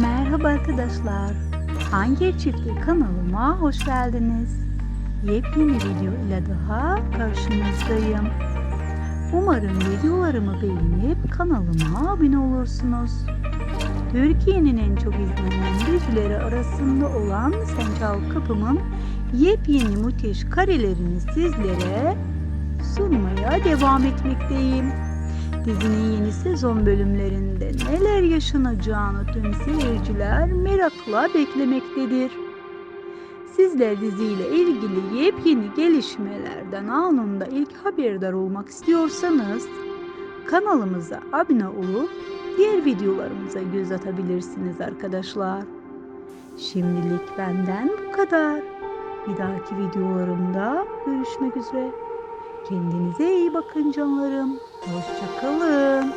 Merhaba arkadaşlar. Hangi Çiftlik kanalıma hoş geldiniz. Yepyeni video ile daha karşınızdayım. Umarım videolarımı beğenip kanalıma abone olursunuz. Türkiye'nin en çok izlenen dizileri arasında olan Sen Çal Kapım'ın yepyeni müthiş karelerini sizlere sunmaya devam etmekteyim. Dizinin yeni sezon bölümlerinde neler yaşanacağını tüm seyirciler merakla beklemektedir. Sizler diziyle ilgili yepyeni gelişmelerden anında ilk haberdar olmak istiyorsanız kanalımıza abone olup diğer videolarımıza göz atabilirsiniz arkadaşlar. Şimdilik benden bu kadar. Bir dahaki videolarımda görüşmek üzere. Kendinize iyi bakın canlarım. Hoşçakalın.